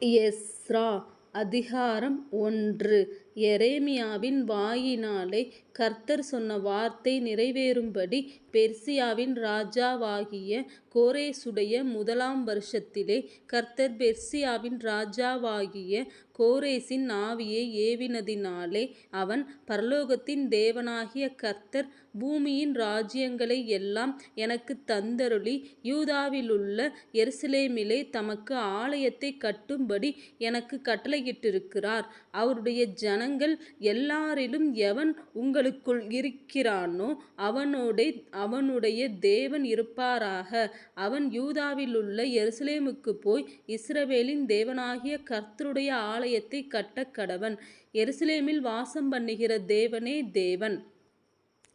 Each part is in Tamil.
எஸ்ரா அதிகாரம் ஒன்று. எரேமியாவின் வாயினாலே கர்த்தர் சொன்ன வார்த்தை நிறைவேறும்படி பெர்சியாவின் ராஜாவாகிய கோரேசுடைய முதலாம் வருஷத்திலே கர்த்தர் பெர்சியாவின் ராஜாவாகிய கோரேசின் ஆவியை ஏவினதினாலே அவன் பரலோகத்தின் தேவனாகிய கர்த்தர் பூமியின் ராஜ்யங்களை எல்லாம் எனக்குத் தந்தருளி யூதாவிலுள்ள எருசலேமிலே தமக்கு ஆலயத்தை கட்டும்படி எனக்கு கட்டளையிட்டிருக்கிறார். அவருடைய ஜன குணங்கள் எல்லாரிலும் எவன் உங்களுக்குள் இருக்கிறானோ அவனோடே அவனுடைய தேவன் இருப்பாராக. அவன் யூதாவிலுள்ள எருசலேமுக்குப் போய் இஸ்ரவேலின் தேவனாகிய கர்த்தருடைய ஆலயத்தைக் கட்டக்கடவன். எருசலேமில் வாசம் பண்ணுகிற தேவனே தேவன்.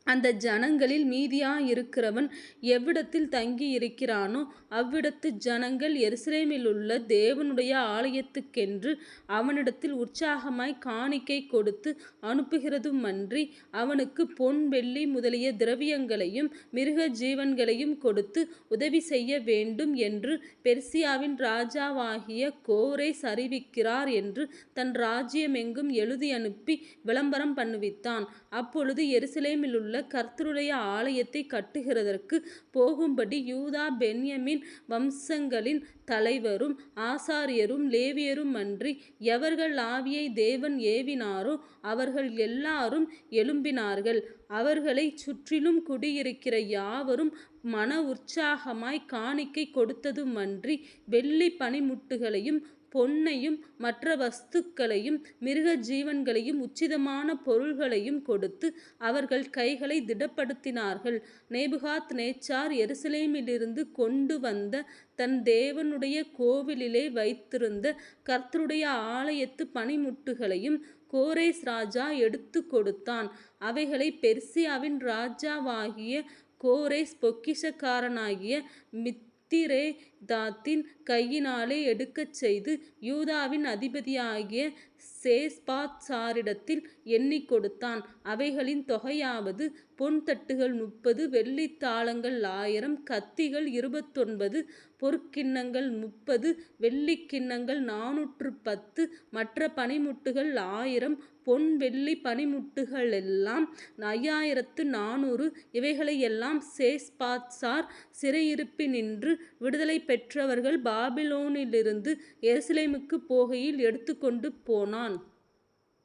அந்த ஜனங்களில் மீதியாயிருக்கிறவன் எவ்விடத்தில் தங்கியிருக்கிறானோ அவ்விடத்து ஜனங்கள் எருசலேமிலுள்ள தேவனுடைய ஆலயத்துக்கென்று அவனிடத்தில் உற்சாகமாய் காணிக்கை கொடுத்து அனுப்புகிறதுமன்றி அவனுக்கு பொன் வெள்ளி முதலிய திரவியங்களையும் மிருக ஜீவன்களையும் கொடுத்து உதவி செய்ய வேண்டும் என்று பெர்சியாவின் ராஜாவாகிய கோரை அறிவிக்கிறார் என்று தன் ராஜ்யமெங்கும் எழுதியனுப்பி விளம்பரம் பண்ணுவித்தான். அப்பொழுது எருசலேமிலுள்ள கர்த்தருடைய ஆலயத்தை கட்டுகிறதற்கு போகும்படி யூதா பென்யமின் வம்சங்களின் தலைவரும் ஆசாரியரும் லேவியரும் அன்றி எவர்கள் ஆவியை தேவன் ஏவினாரோ அவர்கள் எல்லாரும் எழும்பினார்கள். அவர்களை சுற்றிலும் குடியிருக்கிற யாவரும் மன உற்சாகமாய் காணிக்கை கொடுத்ததுமன்றி வெள்ளி பனிமுட்டுகளையும் பொன்னையும் மற்ற வஸ்துக்களையும் மிருக ஜீவன்களையும் உச்சிதமான பொருள்களையும் கொடுத்து அவர்கள் கைகளை திடப்படுத்தினார்கள். நேபுகாத் நேச்சார் எருசலேமிலிருந்து கொண்டு வந்த தன் தேவனுடைய கோவிலிலே வைத்திருந்த கர்த்தருடைய ஆலயத்து பணிமுட்டுகளையும் கோரேஸ் ராஜா எடுத்து கொடுத்தான். அவைகளை பெர்சியாவின் ராஜாவாகிய கோரேஸ் பொக்கிஷக்காரனாகிய மித் மித்திரேதாத்தின் கையினாலே எடுக்கச் செய்து யூதாவின் அதிபதியாகிய சேஸ்பாத்சாரிடத்தில் எண்ணிக் கொடுத்தான். அவைகளின் தொகையாவது பொன் தட்டுகள் முப்பது வெள்ளித்தாளங்கள் ஆயிரம் கத்திகள் இருபத்தொன்பது பொற்கிண்ணங்கள் முப்பது வெள்ளிக்கிண்ணங்கள் கிண்ணங்கள் பத்து மற்ற பனிமுட்டுகள் ஆயிரம் பொன் வெள்ளி பனிமுட்டுகள் எல்லாம் ஐயாயிரத்து நானூறு இவைகளையெல்லாம் சேஸ்பாத்சார் சிறையிருப்பினின்று விடுதலை பெற்றவர்கள் பாபிலோனிலிருந்து எருசலேமுக்குப் போகையில் எடுத்துக்கொண்டு போனான்.